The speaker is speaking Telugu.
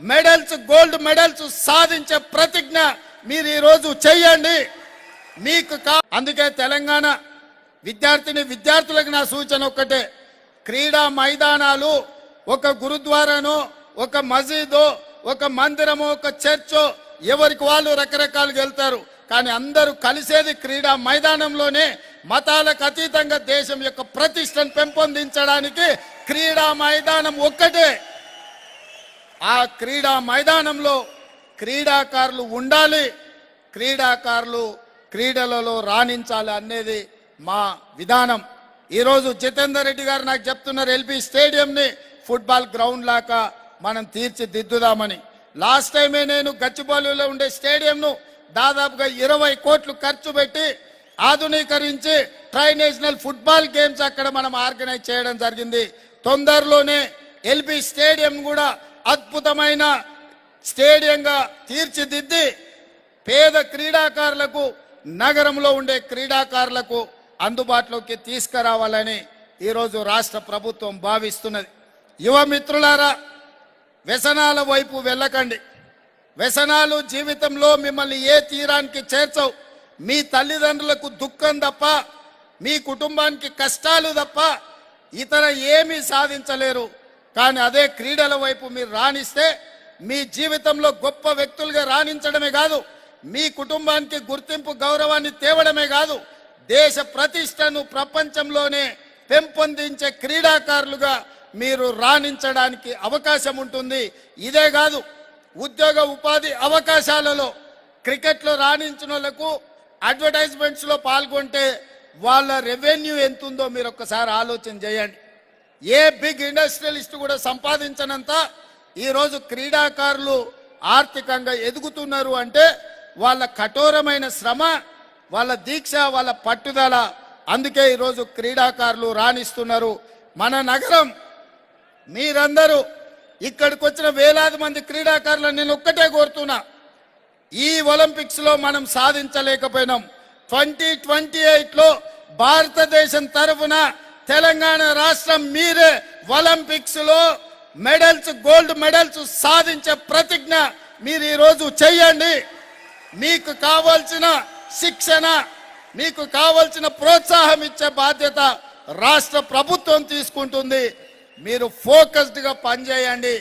మెడల్స్ గోల్డ్ మెడల్స్ సాధించే ప్రతిజ్ఞ మీరు ఈరోజు చెయ్యండి మీకు కా అందుకే తెలంగాణ విద్యార్థిని విద్యార్థులకు నా సూచన ఒక్కటే. క్రీడా మైదానాలు ఒక గురుద్వారాను ఒక మసీదు ఒక మందిరము ఒక చర్చో ఎవరికి వాళ్ళు రకరకాలుగా వెళ్తారు. కానీ అందరూ కలిసేది క్రీడా మైదానంలోనే మతాలకు అతీతంగా దేశం యొక్క ప్రతిష్టను పెంపొందించడానికి క్రీడా మైదానం ఒక్కటే. ఆ క్రీడా మైదానంలో క్రీడాకారులు ఉండాలి క్రీడాకారులు క్రీడలలో రాణించాలి అనేది మా విధానం. ఈరోజు జితేందర్ రెడ్డి గారు నాకు చెప్తున్నారు ఎల్పి స్టేడియంని ఫుట్బాల్ గ్రౌండ్ లాగా మనం తీర్చిదిద్దుదామని. లాస్ట్ టైమే నేను గచ్చిబౌలిలో ఉండే స్టేడియంను దాదాపుగా ఇరవై కోట్లు ఖర్చు పెట్టి ఆధునీకరించి ట్రై నేషనల్ ఫుట్బాల్ గేమ్స్ అక్కడ మనం ఆర్గనైజ్ చేయడం జరిగింది. తొందరలోనే ఎల్బీ స్టేడియం కూడా అద్భుతమైన స్టేడియంగా తీర్చిదిద్ది పేద క్రీడాకారులకు నగరంలో ఉండే క్రీడాకారులకు అందుబాటులోకి తీసుకురావాలని ఈరోజు రాష్ట్ర ప్రభుత్వం భావిస్తున్నది. యువ మిత్రులారా వ్యసనాల వైపు వెళ్ళకండి. వ్యసనాలు జీవితంలో మిమ్మల్ని ఏ తీరానికి చేర్చవు. మీ తల్లిదండ్రులకు దుఃఖం తప్ప మీ కుటుంబానికి కష్టాలు తప్ప ఇతర ఏమీ సాధించలేరు. కానీ అదే క్రీడల వైపు మీరు రాణిస్తే మీ జీవితంలో గొప్ప వ్యక్తులుగా రాణించడమే కాదు మీ కుటుంబానికి గుర్తింపు గౌరవాన్ని తేవడమే కాదు దేశ ప్రతిష్టను ప్రపంచంలోనే పెంపొందించే క్రీడాకారులుగా మీరు రాణించడానికి అవకాశం ఉంటుంది. ఇదే కాదు ఉద్యోగ ఉపాధి అవకాశాలలో క్రికెట్లో రాణించిన వాళ్ళకు అడ్వర్టైజ్మెంట్స్లో పాల్గొంటే వాళ్ళ రెవెన్యూ ఎంత ఉందో మీరు ఒక్కసారి ఆలోచన చేయండి. ఏ బిగ్ ఇండస్ట్రియలిస్ట్ కూడా సంపాదించనంత ఈరోజు క్రీడాకారులు ఆర్థికంగా ఎదుగుతున్నారు అంటే వాళ్ళ కఠోరమైన శ్రమ వాళ్ళ దీక్ష వాళ్ళ పట్టుదల అందుకే ఈరోజు క్రీడాకారులు రాణిస్తున్నారు. మన నగరం మీరందరూ ఇక్కడికి వచ్చిన వేలాది మంది క్రీడాకారులను నేను ఒక్కటే కోరుతున్నా. ఈ ఒలింపిక్స్లో మనం సాధించలేకపోయినాం. ట్వంటీ ట్వంటీ ఎయిట్లో భారతదేశం తరఫున తెలంగాణ రాష్ట్రం మీరే ఒలింపిక్స్లో మెడల్స్ గోల్డ్ మెడల్స్ సాధించే ప్రతిజ్ఞ మీరు ఈరోజు చెయ్యండి మీకు కావాల్సిన శిక్షణ మీకు కావాల్సిన ప్రోత్సాహం ఇచ్చే బాధ్యత రాష్ట్ర ప్రభుత్వం తీసుకుంటుంది. మీరు ఫోకస్డ్గా పనిచేయండి.